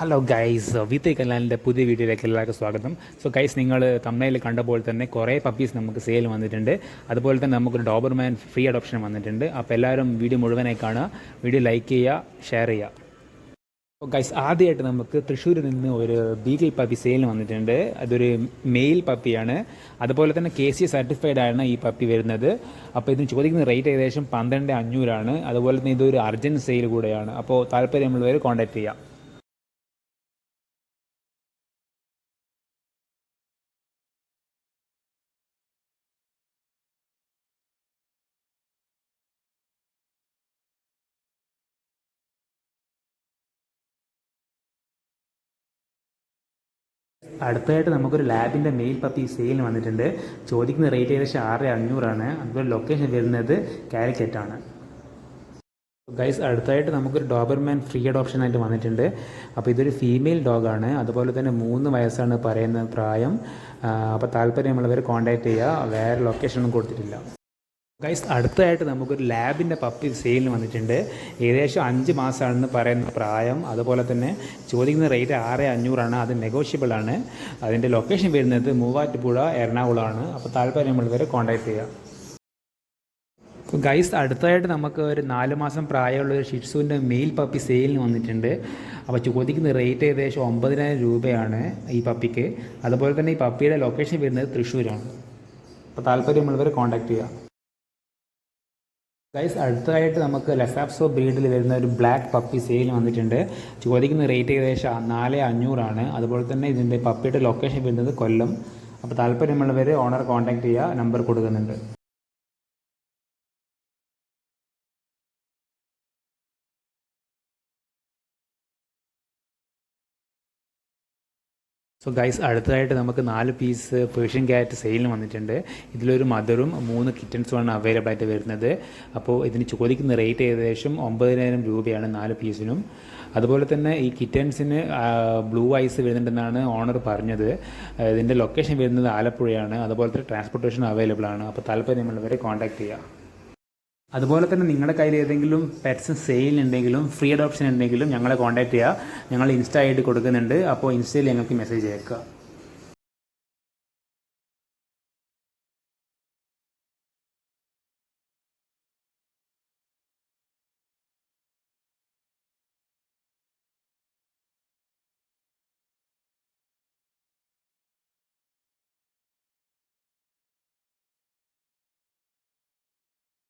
Hello guys വിത്ത് കനാലിന്റെ പുതിയ വീഡിയോയിലേക്ക് എല്ലാവർക്കും സ്വാഗതം. സോ ഗൈസ് നിങ്ങൾ തമ്മയിൽ കണ്ടപ്പോൾ തന്നെ കുറേ പപ്പീസ് നമുക്ക് സെയിൽ വന്നിട്ടുണ്ട്. അതുപോലെ തന്നെ നമുക്കൊരു ഡോബർമാൻ ഫ്രീ അഡോപ്ഷൻ വന്നിട്ടുണ്ട്. അപ്പോൾ എല്ലാവരും വീഡിയോ മുഴുവനായി കാണുക. വീഡിയോ ലൈക്ക് ചെയ്യുക ഷെയർ ചെയ്യുക. ഗൈസ് ആദ്യമായിട്ട് നമുക്ക് തൃശ്ശൂരിൽ നിന്ന് ഒരു ബീഗിൾ പപ്പി സെയിൽ വന്നിട്ടുണ്ട്. അതൊരു മെയിൽ പപ്പിയാണ് അതുപോലെ തന്നെ കെ സി സർട്ടിഫൈഡ് ആണ് ഈ പപ്പി വരുന്നത്. അപ്പോൾ ഇതിന് ചോദിക്കുന്ന റേറ്റ് ഏകദേശം പന്ത്രണ്ട് അഞ്ഞൂറാണ് അതുപോലെ തന്നെ ഇതൊരു അർജന്റ് സെയിൽ കൂടെയാണ്. അപ്പോൾ താല്പര്യമുള്ളവർ കോൺടാക്ട് ചെയ്യാം. അടുത്തതായിട്ട് നമുക്കൊരു ലാബിന്റെ മെയിൽ പപ്പി സെയിലിന് വന്നിട്ടുണ്ട്. ചോദിക്കുന്ന റേറ്റ് ഏകദേശം ആറ് അഞ്ഞൂറാണ്. അതുപോലെ ലൊക്കേഷൻ വരുന്നത് കാലിക്കറ്റാണ്. ഗൈസ് അടുത്തായിട്ട് നമുക്കൊരു ഡോബർമാൻ ഫ്രീ അഡോപ്ഷൻ ആയിട്ട് വന്നിട്ടുണ്ട്. അപ്പോൾ ഇതൊരു ഫീമെയിൽ ഡോഗാണ് അതുപോലെ തന്നെ മൂന്ന് വയസ്സാണ് പറയുന്ന പ്രായം. അപ്പോൾ താല്പര്യമുള്ളവർ കോൺടാക്റ്റ് ചെയ്യുക. വേറെ ലൊക്കേഷനൊന്നും കൊടുത്തിട്ടില്ല. ഗൈസ് അടുത്തായിട്ട് നമുക്കൊരു ലാബിന്റെ പപ്പി സെയിലിന് വന്നിട്ടുണ്ട്. ഏകദേശം അഞ്ച് മാസമാണെന്ന് പറയുന്ന പ്രായം. അതുപോലെ തന്നെ ചോദിക്കുന്ന റേറ്റ് ആറ് അഞ്ഞൂറാണ്. അത് നെഗോഷ്യബിൾ ആണ്. അതിന്റെ ലൊക്കേഷൻ വരുന്നത് മൂവാറ്റുപുഴ എറണാകുളമാണ്. അപ്പോൾ താല്പര്യമുള്ളവരെ കോൺടാക്ട് ചെയ്യുക. ഗൈസ് അടുത്തായിട്ട് നമുക്ക് ഒരു നാല് മാസം പ്രായമുള്ള ഒരു ഷിറ്റ്സുവിന്റെ മെയിൽ പപ്പി സെയിലിന് വന്നിട്ടുണ്ട്. അപ്പോൾ ചോദിക്കുന്ന റേറ്റ് ഏകദേശം ഒമ്പതിനായിരം രൂപയാണ് ഈ പപ്പിക്ക്. അതുപോലെ തന്നെ ഈ പപ്പിയുടെ ലൊക്കേഷൻ വരുന്നത് തൃശ്ശൂരാണ്. അപ്പോൾ താല്പര്യമുള്ളവരെ കോൺടാക്ട് ചെയ്യുക. ഗൈസ് അടുത്തതായിട്ട് നമുക്ക് ലെസാപ്സോ ബ്രീഡിൽ വരുന്ന ഒരു ബ്ലാക്ക് പപ്പി സെയിൽ വന്നിട്ടുണ്ട്. ചോദിക്കുന്ന റേറ്റ് ഏകദേശം നാല് അഞ്ഞൂറാണ്. അതുപോലെ തന്നെ ഇതിന്റെ പപ്പിയുടെ ലൊക്കേഷൻ വരുന്നത് കൊല്ലം. അപ്പോൾ താല്പര്യമുള്ളവർ ഓണർ കോൺടാക്ട് ചെയ്യുക നമ്പർ കൊടുക്കുന്നുണ്ട്. സോ ഗൈസ് അടുത്തതായിട്ട് നമുക്ക് നാല് പീസ് പേർഷ്യൻ ക്യാറ്റ് സെയിലിന് വന്നിട്ടുണ്ട്. ഇതിലൊരു മദറും മൂന്ന് കിറ്റൻസുമാണ് അവൈലബിൾ ആയിട്ട് വരുന്നത്. അപ്പോൾ ഇതിന് ചോദിക്കുന്ന റേറ്റ് ഏകദേശം ഒമ്പതിനായിരം രൂപയാണ് നാല് പീസിനും അതുപോലെ തന്നെ ഈ കിറ്റൻസിന് ബ്ലൂ ഐസ് വരുന്നുണ്ടെന്നാണ് ഓണർ പറഞ്ഞത്. ഇതിന്റെ ലൊക്കേഷൻ വരുന്നത് ആലപ്പുഴയാണ്. അതുപോലെ തന്നെ ട്രാൻസ്പോർട്ടേഷൻ അവൈലബിൾ ആണ്. അപ്പോൾ താല്പര്യമുള്ളവരെ കോൺടാക്ട് ചെയ്യുക അതുപോലെ തന്നെ നിങ്ങളുടെ കയ്യിൽ ഏതെങ്കിലും പെറ്റ്സ് സെയിൽ ഉണ്ടെങ്കിലും ഫ്രീ അഡോപ്ഷൻ ഉണ്ടെങ്കിലും ഞങ്ങളെ കോൺടാക്ട് ചെയ്യുക. ഞങ്ങൾ ഇൻസ്റ്റ ഡി കൊടുക്കുന്നുണ്ട്. അപ്പോൾ ഇൻസ്റ്റയിൽ ഞങ്ങൾക്ക് മെസ്സേജ് അയക്കുക